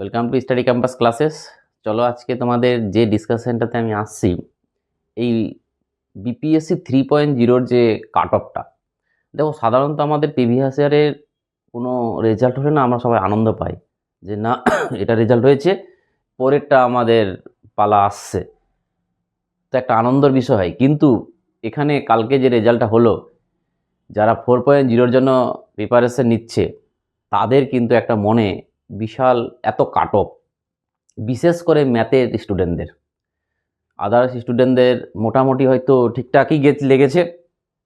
Welcome to study campus classes চলো আজকে তোমাদের যে ডিসকাশনটাতে আমি আসছি, এই বিপিএসসি থ্রি পয়েন্ট জিরোর যে কাট অফটা দেখো সাধারণত আমাদের প্রিভিয়াস ইয়ারের কোনো রেজাল্ট হলে না আমরা সবাই আনন্দ পাই যে না, এটা রেজাল্ট হয়েছে, পরেরটা আমাদের পালা আসছে। তো একটা আনন্দের বিষয় হয়। কিন্তু এখানে কালকে যে রেজাল্টটা হলো, যারা ফোর পয়েন্ট জিরোর জন্য প্রিপারেশন নিচ্ছে, তাদের কিন্তু একটা মনে বিশাল এত কাট অফ বিশেষ করে ম্যাথের স্টুডেন্টদের। আদার্স স্টুডেন্টদের মোটামুটি হয়তো ঠিকঠাকই গে, লেগেছে,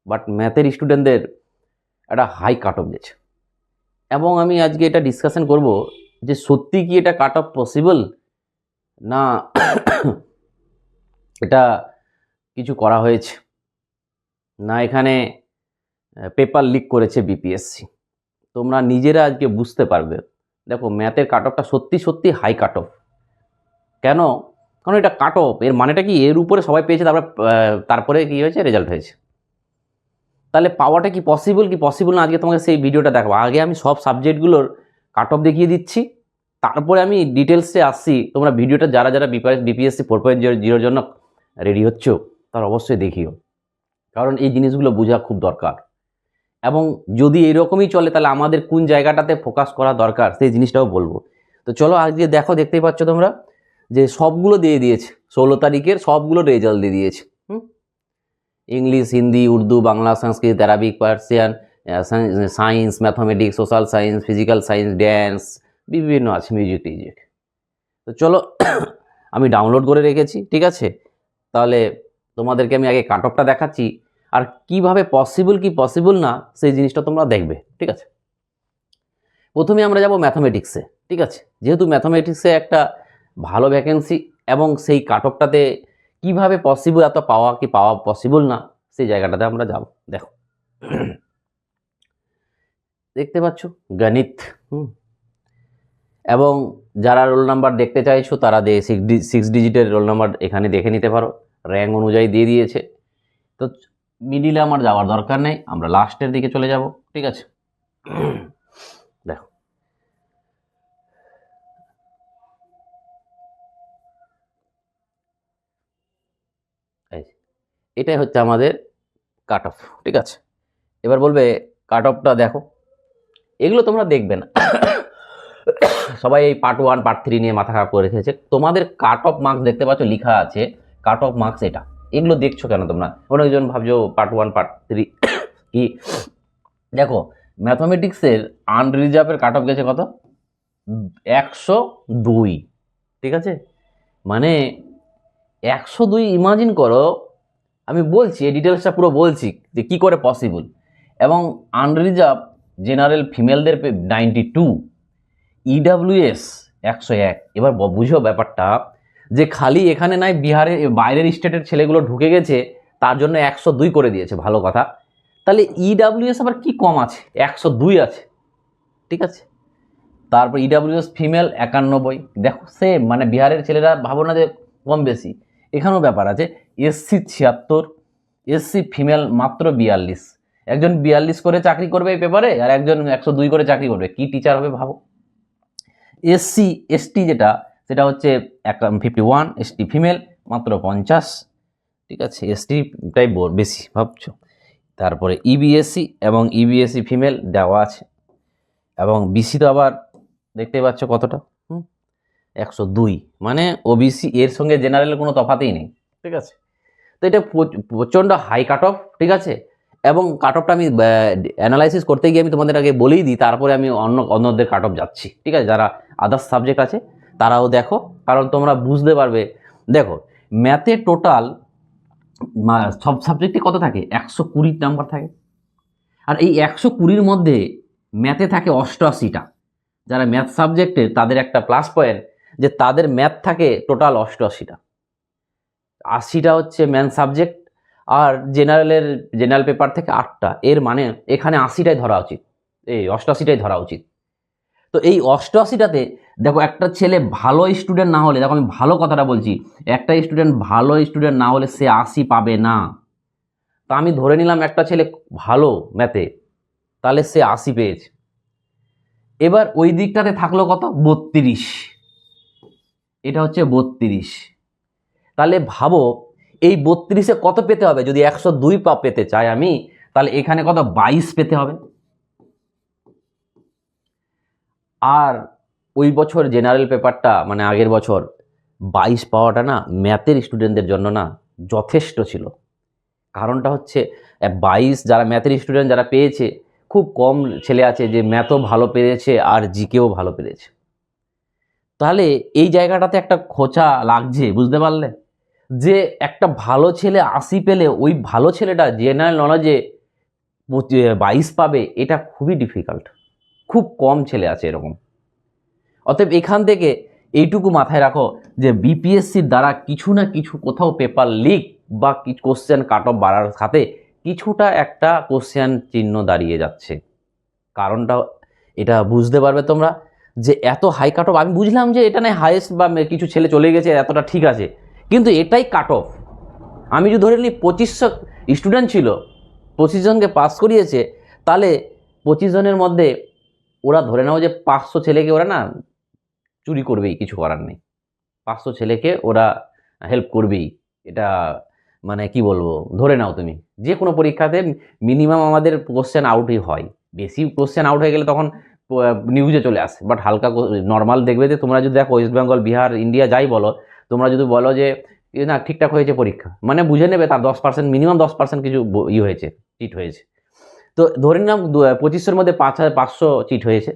বাট ম্যাথের স্টুডেন্টদের একটা হাই কাট অফ গেছে। এবং আমি আজকে এটা ডিসকাশন করব যে সত্যি কি এটা কাট অফ পসিবল না এটা কিছু করা হয়েছে। না এখানে পেপার লিক করেছে বিপিএসসি তোমরা নিজেরা আজকে বুঝতে পারবে দেখো ম্যাথের কাট অফটা সত্যি সত্যি হাই কাট অফ কেন? কারণ এটা কাট অফ এর মানেটা কি? এর উপরে সবাই পেয়েছে, তারপরে তারপরে কী হয়েছে? রেজাল্ট হয়েছে। তাহলে পাওয়াটা কি পসিবল কি পসিবল না? আজকে তোমাকে সেই ভিডিওটা দেখাবো। আগে আমি সব সাবজেক্টগুলোর কাট অফ দেখিয়ে দিচ্ছি। তারপরে আমি ডিটেলসে আসছি। তোমরা ভিডিওটা যারা যারা BPS BPSC four point zero জিরোর জন্য রেডি হচ্ছ, তারা অবশ্যই দেখিও। কারণ এই জিনিসগুলো বোঝা খুব দরকার। এবং যদি এরকমই চলে, তাহলে আমাদের কোন জায়গাটাতে ফোকাস করা দরকার, সেই জিনিসটাও বলব। তো চলো আজকে দেখো, দেখতেই পাচ্ছ তোমরা যে সবগুলো দিয়ে দিয়েছে। ষোলো তারিখের সবগুলো রেজাল্ট দিয়ে দিয়েছে। English Hindi Urdu Bangla Sanskrit Arabic Persian science mathematics social science physical science dance বিভিন্ন আছে মিউজিক টিউজিক তো চলো, আমি ডাউনলোড করে রেখেছি, ঠিক আছে? তাহলে তোমাদেরকে আমি আগে কাট অফটা দেখাচ্ছি। আর কীভাবে পসিবল কি পসিবল না, সেই জিনিসটা তোমরা দেখবে, ঠিক আছে? প্রথমে আমরা যাব ম্যাথামেটিক্সে ঠিক আছে? যেহেতু ম্যাথামেটিক্সে একটা ভালো ভ্যাকেন্সি এবং সেই কাট অফটাতে কীভাবে পসিবল এত পাওয়া কি পাওয়া পসিবল না, সেই জায়গাটাতে আমরা যাব, দেখো। দেখতে পাচ্ছ? গণিত, হুম? এবং যারা রোল নাম্বার দেখতে চাইছো, তারা দে সিক্স ডিজিটের রোল নাম্বার এখানে দেখে নিতে পারো। র্যাঙ্ক অনুযায়ী দিয়ে দিয়েছে। তো মিডিলে আমার যাওয়ার দরকার নেই আমরা লাস্টের দিকে চলে যাব ঠিক আছে? দেখো। এটাই হচ্ছে আমাদের কাট অফ ঠিক আছে? এবার বলবে কাট অফটা দেখো। এগুলো তোমরা দেখবে না। সবাই এই পার্ট ওয়ান পার্ট থ্রি নিয়ে মাথা খারাপ করে রেখেছে। তোমাদের কাট অফ মার্কস দেখতে পাচ্ছ লেখা আছে কাট অফ মার্কস এটা। এগুলো দেখছ কেন তোমরা? অনেকজন ভাবছ পার্ট ওয়ান পার্ট থ্রি কি? দেখো ম্যাথামেটিক্সের আনরিজার্ভের কাট অফ গেছে কত? একশো দুই, ঠিক আছে? মানে একশো দুই ইমাজিন করো, আমি বলছি, এই ডিটেলসটা পুরো বলছি যে কী করে পসিবল এবং আনরিজার্ভ জেনারেল ফিমেলদের নাইনটি টু ইডাব্লিউএস একশো এক। এবার বুঝো ব্যাপারটা যে খালি এখানে নাই বিহারের বাইরের স্টেটের ছেলেগুলো ঢুকে গেছে, তার জন্য একশো দুই করে দিয়েছে, ভালো কথা। তাহলে ইডাব্লিউএস আবার কি কম আছে? একশো দুই আছে, ঠিক আছে? তারপর ইডাব্লিউএস ফিমেল একানব্বই, দেখো সেম মানে বিহারের ছেলেরা ভাবো না যে কম বেশি। এখানেও ব্যাপার আছে এসসি ছিয়াত্তর এসসি ফিমেল মাত্র বিয়াল্লিশ। একজন বিয়াল্লিশ করে চাকরি করবে এই পেপারে আর একজন একশো দুই করে চাকরি করবে, কি টিচার হবে ভাবো? এসসি এসটি যেটা সেটা হচ্ছে এক ফিফটি ওয়ান এসটি ফিমেল মাত্র পঞ্চাশ। ঠিক আছে এসটিটাই বেশি, ভাবছ? তারপরে E ইবিএসসি এবং E ইবিএসসি ফিমেল দেওয়া আছে। এবং বিসি তো আবার দেখতে পাচ্ছ কতটা একশো দুই। মানে ওবিসি এর সঙ্গে জেনারেলের কোনো তফাতেই নেই, ঠিক আছে? তো এটা প্রচ- প্রচণ্ড হাই কাট অফ ঠিক আছে? এবং কাট অফটা আমি অ্যানালাইসিস করতে গিয়ে আমি তোমাদের আগে বলেই দিই, তারপরে আমি অন্য, অন্যদের কাট অফ যাচ্ছি, ঠিক আছে? যারা আদার্স সাবজেক্ট আছে তারাও দেখো, কারণ তোমরা বুঝতে পারবে। দেখো ম্যাথে টোটাল সব সাবজেক্টে কত থাকে? একশো কুড়ির নাম্বার থাকে। আর এই একশো কুড়ির মধ্যে ম্যাথে থাকে অষ্টআশিটা। যারা ম্যাথ সাবজেক্টের তাদের একটা প্লাস পয়েন্ট যে তাদের ম্যাথ থাকে টোটাল অষ্টআশিটা। আশিটা হচ্ছে ম্যান সাবজেক্ট আর জেনারেলের জেনারেল পেপার থেকে আটটা। এর মানে এখানে আশিটাই ধরা উচিত। এই অষ্টআশিটাই ধরা উচিত। তো এই অষ্টআশিটাতে দেখো একটা ছেলে ভালো স্টুডেন্ট না হলে, দেখো আমি ভালো কথাটা বলছি, একটা স্টুডেন্ট ভালো স্টুডেন্ট না হলে সে আশি পাবে না। তা আমি ধরে নিলাম একটা ছেলে ভালো ম্যাথে তাহলে সে আশি পেয়েছে। এবার ওই দিকটাতে থাকল কত? বত্রিশ। এটা হচ্ছে বত্রিশ। তাহলে ভাবো, এই বত্রিশে কত পেতে হবে? যদি একশো দুই পা, পেতে চাই আমি, তাহলে এখানে কত? বাইশ পেতে হবে। আর ওই বছর জেনারেল পেপারটা মানে আগের বছর বাইশ পাওয়াটা না ম্যাথের স্টুডেন্টদের জন্য না যথেষ্ট ছিল। কারণটা হচ্ছে বাইশ যারা ম্যাথের স্টুডেন্ট যারা পেয়েছে, খুব কম ছেলে আছে যে ম্যাথও ভালো পেরেছে আর জিকেও ভালো পেরেছে। তাহলে এই জায়গাটাতে একটা খোঁচা লাগছে, বুঝতে পারলে? যে একটা ভালো ছেলে আশি পেলে ওই ভালো ছেলেটা জেনারেল নলেজে বাইশ পাবে, এটা খুবই ডিফিকাল্ট খুব কম ছেলে আছে এরকম। অতএব এখান থেকে এইটুকু মাথায় রাখো যে বিপিএসসির দ্বারা কিছু না কিছু কোথাও পেপার লিক বা কোশ্চেন কাট অফ বাড়ার সাথে কিছুটা একটা কোশ্চেন চিহ্ন দাঁড়িয়ে যাচ্ছে। কারণটা এটা বুঝতে পারবে তোমরা যে এত হাই কাট অফ আমি বুঝলাম যে এটা নয় হাইয়েস্ট বা কিছু ছেলে চলে গেছে, এতটা ঠিক আছে, কিন্তু এটাই কাট অফ আমি যদি ধরে নিই পঁচিশশো স্টুডেন্ট ছিল, পঁচিশ জনকে পাস করিয়েছে, তাহলে পঁচিশ জনের মধ্যে ওরা ধরে নাও যে পাঁচশো ছেলেকে ওরা না চুরি করবেই, কিছু করার নেই। পাঁচশো ছেলেকে ওরা হেল্প করবেই। এটা মানে কি বলব? ধরে নাও তুমি। যে কোনো পরীক্ষাতে মিনিমাম আমাদের কোশ্চেন আউটই হয়। বেশি কোশ্চেন আউট হয়ে গেলে তখন নিউজে চলে আসে। বাট হালকা নর্মাল দেখবে যে তোমরা যদি দেখো ওয়েস্ট বেঙ্গল বিহার ইন্ডিয়া যাই বলো, তোমরা যদি বলো যে না ঠিকঠাক হয়েছে পরীক্ষা। মানে বুঝে নেবে তার দশ পার্সেন্ট মিনিমাম দশ পার্সেন্ট কিছু ই হয়েছে চিট হয়েছে। তো ধরে নিলাম পঁচিশশোর মধ্যে পাঁচ হাজার পাঁচশো চিট হয়েছে।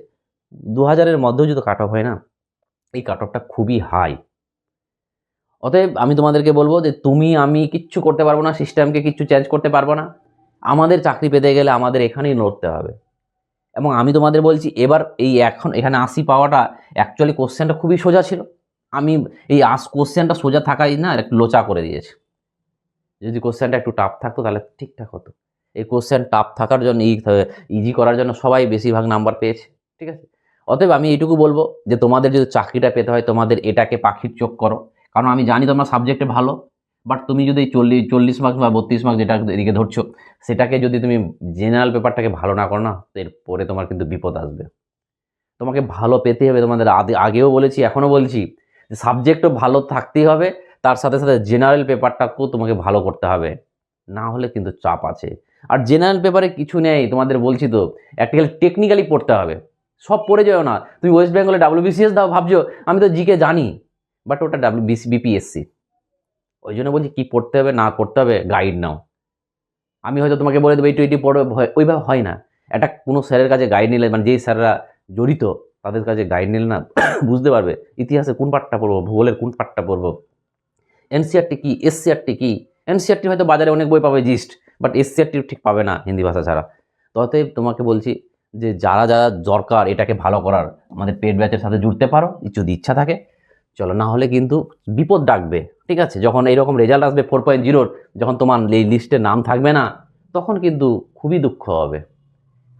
দু হাজারের মধ্যেও যদি কাট অফ হয় না, এই কাট অফটা খুবই হাই অতএব আমি তোমাদেরকে বলব যে তুমি, আমি কিচ্ছু করতে পারব না সিস্টেমকে কিচ্ছু চেঞ্জ করতে পারব না। আমাদের চাকরি পেতে গেলে আমাদের এখানেই লড়তে হবে। এবং আমি তোমাদের বলছি, এবার এই এখন, এখানে আশি পাওয়াটা অ্যাকচুয়ালি কোশ্চেনটা খুবই সোজা ছিল। আমি এই আস কোশ্চেনটা সোজা থাকাই না, একটু লোচা করে দিয়েছে। যদি কোশ্চেনটা একটু টাফ থাকতো, তাহলে ঠিকঠাক হতো। এই কোশ্চেন টাফ থাকার জন্য ইজি করার জন্য সবাই বেশিরভাগ নাম্বার পেয়েছে, ঠিক আছে? অতএব আমি এইটুকু বলব যে তোমাদের যদি চাকরিটা পেতে হয়, তোমাদের এটাকে পাখির চোখ করো। কারণ আমি জানি তোমরা সাবজেক্টে ভালো বাট তুমি যদি চল্লিশ চল্লিশ মার্কস বা বত্রিশ মার্কস যেটা এদিকে ধরছো, সেটাকে যদি তুমি জেনারেল পেপারটাকে ভালো না করো না, এরপরে তোমার কিন্তু বিপদ আসবে। তোমাকে ভালো পেতে হবে, তোমাদের আগে, আগেও বলেছি, এখনও বলছি, যে সাবজেক্টও ভালো থাকতেই হবে, তার সাথে সাথে জেনারেল পেপারটাকেও তোমাকে ভালো করতে হবে। না হলে কিন্তু চাপ আছে। আর জেনারেল পেপারে কিছু নেই, তোমাদের বলছি তো। একটিক্যালি টেকনিক্যালি পড়তে হবে। সব পড়ে যাও না। তুমি ওয়েস্ট বেঙ্গলে ডাব্লিউবিসিএস দাও, ভাবছ, আমি তো জিকে জানি। বাট ওটা ডাব্লিউ বিসি বিপিএসসি ওই জন্য বলছি, কী পড়তে হবে, না পড়তে হবে গাইড নাও। আমি হয়তো তোমাকে বলে দেবো এইটু এইটি পড়ো ওইভাবে হয় না। একটা কোনো স্যারের কাছে গাইড নিলে মানে যেই স্যাররা জড়িত, তাদের কাছে গাইড নিলে না, বুঝতে পারবে, ইতিহাসে কোন পার্টটা পড়ব, ভূগোলের কোন পার্টটা পড়ব। এনসিআরটি কি এসসিআরটি কি এনসিআরটি হয়তো বাজারে অনেক বই পাবে জিস্ট বাট এসসিআরটি ঠিক পাবে না হিন্দি ভাষা ছাড়া। তো অতএব তোমাকে বলছি যে যারা যারা দরকার এটাকে ভালো করার, আমাদের পেড ব্যাচের সাথে জুড়তে পারো, যদি ইচ্ছা থাকে, চলো না হলে কিন্তু বিপদ ডাকবে, ঠিক আছে? যখন এইরকম রেজাল্ট আসবে ফোর পয়েন্ট জিরোর যখন তোমার এই লিস্টে নাম থাকবে না, তখন কিন্তু খুবই দুঃখ হবে।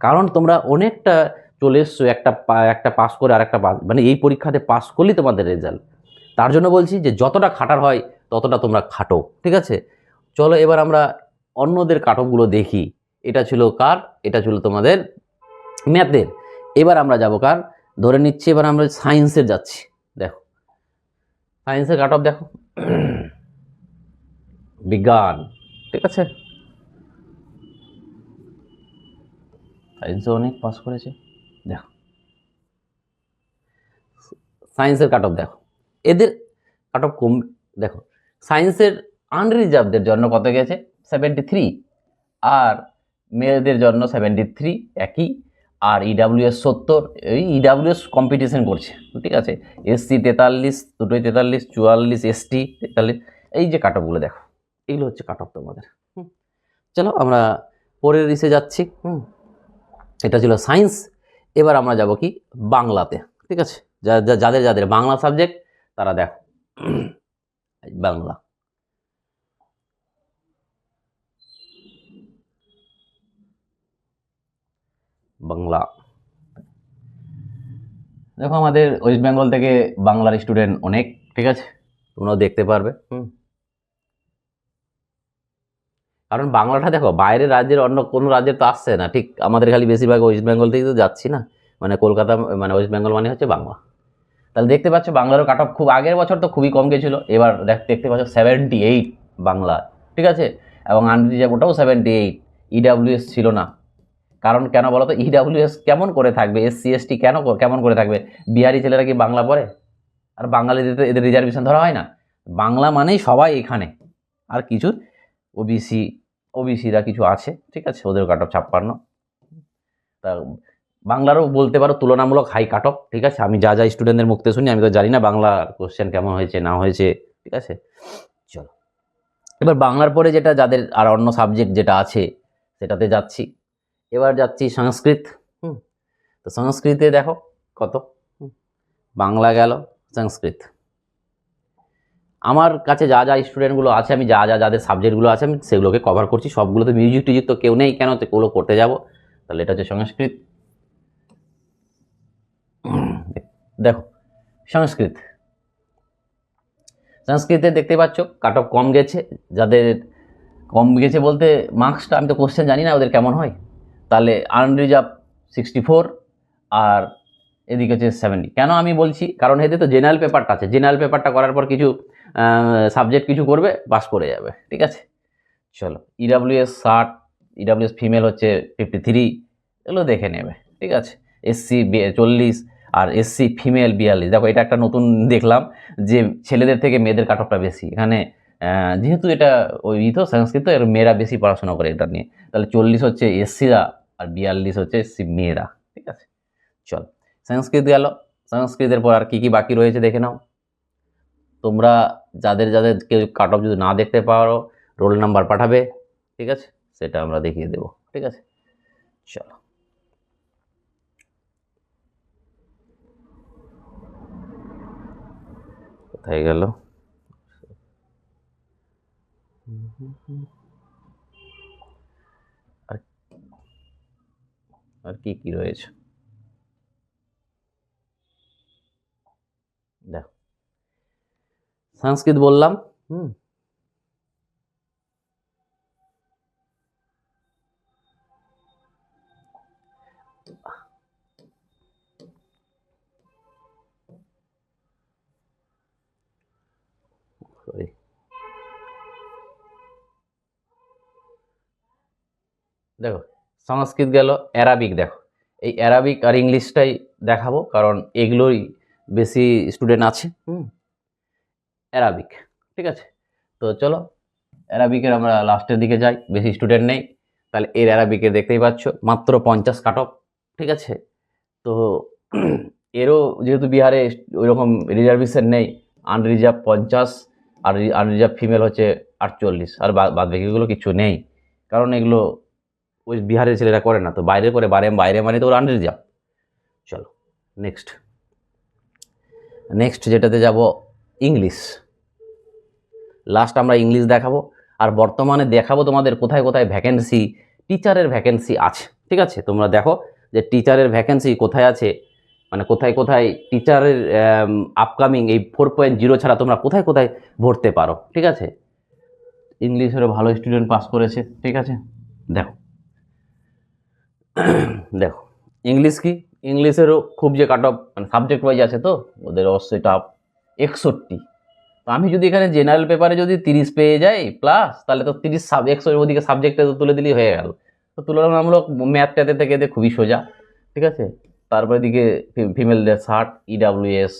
কারণ তোমরা অনেকটা চলে এসছো, একটা একটা পাস করে আর একটা মানে এই পরীক্ষাতে পাস করলেই তোমাদের রেজাল্ট তার জন্য বলছি যে যতটা খাটার হয়, ততটা তোমরা খাটো, ঠিক আছে? চলো এবার আমরা অন্যদের কাটকগুলো দেখি। এটা ছিল কার? এটা ছিল তোমাদের ম্যাথের এবার আমরা যাব কার? ধরে নিচ্ছি, এবার আমরা সায়েন্সের যাচ্ছি। দেখো। সায়েন্সের কাট অফ দেখো। বিজ্ঞান। ঠিক আছে? সায়েন্সে অনেক পাস করেছে। দেখো। সায়েন্সের কাট অফ দেখো। এদের কাট অফ কম দেখো। সায়েন্সের আনরিজার্ভদের জন্য কত গেছে? সেভেন্টি থ্রি আর মেয়েদের জন্য সেভেন্টি থ্রি একই, আর ইডাব্লিউএস সত্তর, এই ইডাব্লিউএস কম্পিটিশন করছে, ঠিক আছে? এসসি তেতাল্লিশ, দুটোই তেতাল্লিশ, চুয়াল্লিশ এসটি তেতাল্লিশ, এই যে কাট অফগুলো দেখো, এগুলো হচ্ছে কাট অফ তোমাদের চলো আমরা পরের রিসে যাচ্ছি, হুম? এটা ছিল সায়েন্স এবার আমরা যাব কি? বাংলাতে, ঠিক আছে? যাদের যাদের বাংলা সাবজেক্ট তারা দেখো, বাংলা। বাংলা। দেখো আমাদের ওয়েস্ট বেঙ্গল থেকে বাংলার স্টুডেন্ট অনেক, ঠিক আছে? তোমরাও দেখতে পারবে, হুম? কারণ বাংলাটা দেখো বাইরের রাজ্যের অন্য কোনো রাজ্যে তো আসছে না, ঠিক? আমাদের খালি বেশিরভাগ ওয়েস্ট বেঙ্গল থেকেই তো যাচ্ছি না? মানে কলকাতা মানে ওয়েস্ট বেঙ্গল মানে হচ্ছে বাংলা। তাহলে দেখতে পাচ্ছ বাংলারও কাট অফ খুব, আগের বছর তো খুবই কম গেছিল, এবার দেখ, দেখতে পাচ্ছ সেভেন্টি এইট বাংলা, ঠিক আছে? এবং আনরিজার্ভ ওটাও সেভেন্টি এইট ইডাব্লিউএস ছিল না। কারণ কেন বলো তো? ইডাব্লিউএস কেমন করে থাকবে? এস সি এস টি কেন কেমন করে থাকবে? বিহারি ছেলেরা কি বাংলা পড়ে? আর বাঙালিদের তো এদের রিজার্ভেশন ধরা হয় না। বাংলা মানেই সবাই এখানে। আর কিছু ওবিসি ওবিসিরা কিছু আছে, ঠিক আছে? ওদের কাট অফ ছাপ্পান্ন। তা বাংলারও বলতে পারো তুলনামূলক হাই কাট অফ ঠিক আছে? আমি যা যা স্টুডেন্টদের মুখতে শুনি, আমি তো জানি না বাংলা কোশ্চেন কেমন হয়েছে, না হয়েছে, ঠিক আছে? চলো। এবার বাংলার পরে যেটা, যাদের আর অন্য সাবজেক্ট যেটা আছে, সেটাতে যাচ্ছি। এবার যাচ্ছি সংস্কৃত, হুম? তো সংস্কৃতে দেখো কত বাংলা গেল, সংস্কৃত। আমার কাছে যা যা স্টুডেন্টগুলো আছে, আমি যা যা যাদের সাবজেক্টগুলো আছে, আমি সেগুলোকে কভার করছি। সবগুলোতে মিউজিক টিউজিক তো কেউ নেই, কেন? তো ওগুলো করতে যাব। তাহলে এটা হচ্ছে সংস্কৃত। দেখো, সংস্কৃত। সংস্কৃতে দেখতে পাচ্ছ কাট অফ কম গেছে। যাদের কম গেছে বলতে মার্কসটা আমি তো কোশ্চেন জানি না, ওদের কেমন হয়? তাহলে আনরিজার্ভ সিক্সটি ফোর আর এদিকে হচ্ছে সেভেন্টি কেন আমি বলছি? কারণ এতে তো জেনারেল পেপারটা আছে। জেনারেল পেপারটা করার পর কিছু সাবজেক্ট কিছু করবে পাস করে যাবে। ঠিক আছে? চলো। E ইডাব্লিউএস ষাট ইডাব্লিউএস ফিমেল হচ্ছে ফিফটি থ্রি এগুলো দেখে নেবে। ঠিক আছে? এসসি চল্লিশ আর এসসি ফিমেল বিয়াল্লিশ। দেখো, এটা একটা নতুন দেখলাম যে ছেলেদের থেকে মেয়েদের কাট অফটা বেশি। এখানে যেহেতু এটা ওই ই তো, সংস্কৃত, এর মেয়েরা বেশি পড়াশোনা করে এটা নিয়ে। তাহলে চল্লিশ হচ্ছে এসসিরা আর বিয়াল্লিশ হচ্ছে মেয়েরা ঠিক আছে? চল, সংস্কৃত গেল। সংস্কৃতের পর আর কী কী বাকি রয়েছে দেখে নাও। তোমরা যাদের যাদের কেউ কাট অফ যদি না দেখতে পারো রোল নাম্বার পাঠাবে, ঠিক আছে? সেটা আমরা দেখিয়ে দেবো, ঠিক আছে? চলো। কোথায় গেল? আর কি কি রয়েছে? দেখো। সংস্কৃত বললাম হুম। দেখো সংস্কৃত গেল অ্যারাবিক দেখো। এই অ্যারাবিক আর ইংলিশটাই দেখাবো, কারণ এগুলোই বেশি স্টুডেন্ট আছে। হুম? অ্যারাবিক ঠিক আছে? তো চলো অ্যারাবিকের আমরা লাস্টের দিকে যাই, বেশি স্টুডেন্ট নেই। তাহলে এর অ্যারাবিকে দেখতেই পাচ্ছ, মাত্র পঞ্চাশ কাট ঠিক আছে? তো এরও যেহেতু বিহারে ওইরকম রিজার্ভেশন নেই আনরিজার্ভ পঞ্চাশ, আর আনরিজার্ভ ফিমেল হচ্ছে আটচল্লিশ, আর বাদ বাকিগুলো কিছু নেই। কারণ এগুলো ওই বিহারের ছেলেরা করে না, তো বাইরে করে, বাইরে বাইরে মানে তো ওরা আনরিজার্ভ চলো নেক্সট নেক্সট যেটাতে যাব ইংলিশ লাস্ট আমরা ইংলিশ দেখাবো, আর বর্তমানে দেখাবো তোমাদের কোথায় কোথায় ভ্যাকেন্সি টিচারের ভ্যাকেন্সি আছে, ঠিক আছে? তোমরা দেখো যে টিচারের ভ্যাকেন্সি কোথায় আছে মানে কোথায় কোথায় টিচারের আপকামিং এই ফোর পয়েন্ট জিরো ছাড়া তোমরা কোথায় কোথায় ভরতে পারো, ঠিক আছে? ইংলিশেরও ভালো স্টুডেন্ট পাস করেছে, ঠিক আছে? দেখো। দেখো ইংলিশ কি? ইংলিশেরও খুব যে কাট অফ মানে সাবজেক্ট ওয়াইজ আছে তো, ওদের অবশ্যই টাফ একষট্টি। তো আমি যদি এখানে জেনারেল পেপারে যদি তিরিশ পেয়ে যাই প্লাস তাহলে তো তিরিশ সাব একশো ওদিকে সাবজেক্টে তো তুলে দিলেই হয়ে গেল। তো তুলনামূলক ম্যাথটাতে থেকে এদের খুবই সোজা, ঠিক আছে? তারপরে দিকে ফিমেলদের ষাট ইডাব্লিউএস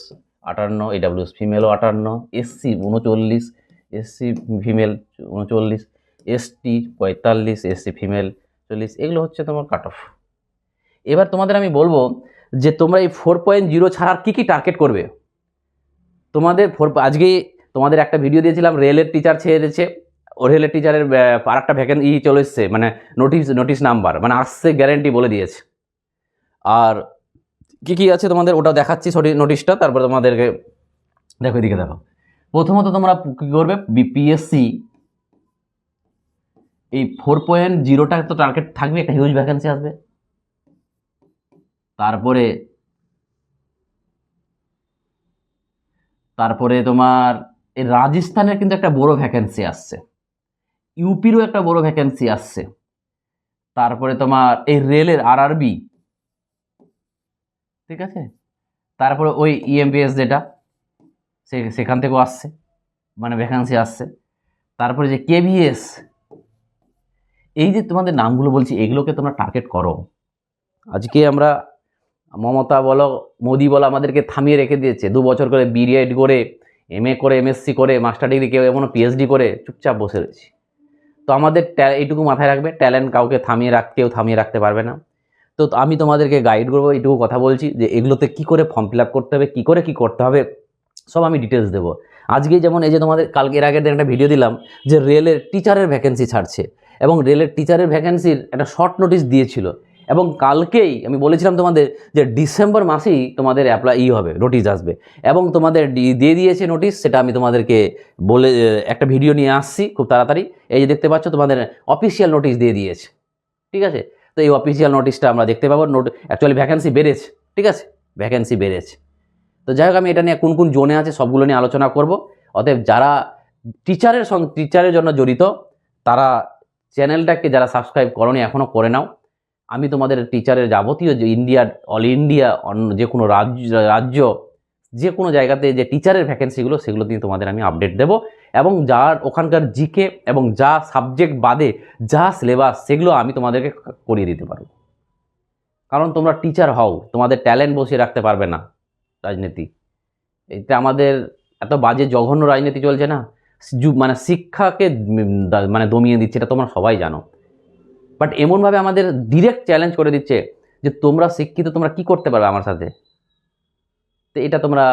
আটান্ন ইডাব্লিউএস ফিমেলও আটান্ন এসসি উনচল্লিশ এসসি ফিমেল উনচল্লিশ এসটি পঁয়তাল্লিশ এসসি ফিমেল চল্লিশ, এগুলো হচ্ছে তোমার কাট অফ এবার তোমাদের আমি বলব যে তোমরা এই ফোর পয়েন্ট জিরো ছাড়া কী কী টার্গেট করবে? তোমাদের ফোর আজকে তোমাদের একটা ভিডিও দিয়েছিলাম রেলের টিচার ছেড়েছে ও রেলের টিচারের আর একটা ভ্যাকেন্ট ই চলে এসছে মানে নোটিশ নোটিশ নাম্বার মানে আসছে গ্যারেন্টি বলে দিয়েছে। আর কি কি আছে তোমাদের ওটা দেখাচ্ছি সঠিক নোটিশটা তারপরে তোমাদেরকে দেখো, এদিকে দেখো। প্রথমত তোমরা কী করবে? বিপিএসসি এই ফোর পয়েন্ট জিরোটা তো টার্গেট থাকবে, একটা হিউজ ভ্যাকেন্সি আসবে। তারপরে তারপরে তোমার, এই রাজস্থানের কিন্তু একটা বড় ভ্যাকেন্সি আসছে। ইউপিরও একটা বড় ভ্যাকেন্সি আসছে। তারপরে তোমার, এই রেলের আরআরবি ঠিক আছে? তারপরে ওই ইএমপিএস যেটা, সে, সেখান থেকেও আসছে। মানে ভ্যাকান্সি আসছে। তারপরে যে কেভিএস এই যে তোমাদের নামগুলো বলছি, এগুলোকে তোমরা টার্গেট করো। আজকে আমরা মমতা বলো, মোদি বলো আমাদেরকে থামিয়ে রেখে দিয়েছে। দু বছর করে বিএড করে এম করে এমএসসি করে মাস্টার ডিগ্রি কেউ এমনও পিএইচডি করে, চুপচাপ বসে রয়েছি। তো আমাদের এইটুকু মাথায় রাখবে ট্যালেন্ট কাউকে থামিয়ে রাখ, কেউ থামিয়ে রাখতে পারবে না। তো আমি তোমাদেরকে গাইড করব, এইটুকু কথা বলছি যে এগুলোতে কি করে ফর্ম ফিল করতে হবে, কী করে কি করতে হবে, সব আমি ডিটেলস দেবো। আজকে যেমন এই যে তোমাদের, কালকে এর আগের দিন একটা ভিডিও দিলাম যে রেলের টিচারের ভ্যাকেন্সি ছাড়ছে। এবং রেলের টিচারের ভ্যাকেন্সির একটা শর্ট নোটিশ দিয়েছিল। এবং কালকেই আমি বলেছিলাম তোমাদের যে ডিসেম্বর মাসেই তোমাদের অ্যাপ্লাই ই হবে নোটিশ আসবে। এবং তোমাদের দিয়ে দিয়েছে নোটিশ সেটা আমি তোমাদেরকে বলে, একটা ভিডিও নিয়ে আসছি খুব তাড়াতাড়ি। এই যে দেখতে পাচ্ছ তোমাদের অফিসিয়াল নোটিশ দিয়ে দিয়েছে। ঠিক আছে? তো এই অফিসিয়াল নোটিশটা আমরা দেখতে পাবো। নোট অ্যাকচুয়ালি ভ্যাকেন্সি বেড়েছে। ঠিক আছে? ভ্যাকেন্সি বেড়েছে। তো যাই হোক, আমি এটা নিয়ে কোন কোন জোনে আছে সবগুলো নিয়ে আলোচনা করব। অতএব যারা টিচারের সঙ্গে টিচারের জন্য জড়িত, তারা চ্যানেলটাকে যারা সাবস্ক্রাইব করনি এখনও করে নাও। আমি তোমাদের টিচারের যাবতীয় যে ইন্ডিয়ার অল ইন্ডিয়া অন্য যে কোনো রাজ্য রাজ্য, যে কোনো জায়গাতে যে টিচারের ভ্যাকেন্সিগুলো সেগুলো দিয়ে তোমাদের আমি আপডেট দেবো। এবং যার ওখানকার জিকে এবং যা সাবজেক্ট বাদে, যা সিলেবাস সেগুলো আমি তোমাদেরকে করিয়ে দিতে পারব। কারণ তোমরা টিচার হও, তোমাদের ট্যালেন্ট বসিয়ে রাখতে পারবে না রাজনীতি। এতে আমাদের এত বাজে জঘন্য রাজনীতি চলছে না। মানে শিক্ষাকে মানে দমিয়ে দিচ্ছে, এটা তোমরা সবাই জানো। বাট এমনভাবে আমাদের ডিরেক্ট চ্যালেঞ্জ করে দিচ্ছে যে তোমরা শিক্ষিত, তোমরা কি করতে পারবে আমার সাথে? তো এটা তোমরা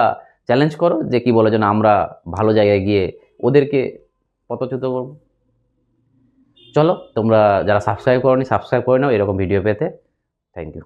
চ্যালেঞ্জ করো যে কি বলো যেন আমরা ভালো জায়গায় গিয়ে ওদেরকে পথচ্যুত করব। চলো, তোমরা যারা সাবস্ক্রাইব করোনি সাবস্ক্রাইব করে নাও এরকম ভিডিও পেতে। Thank you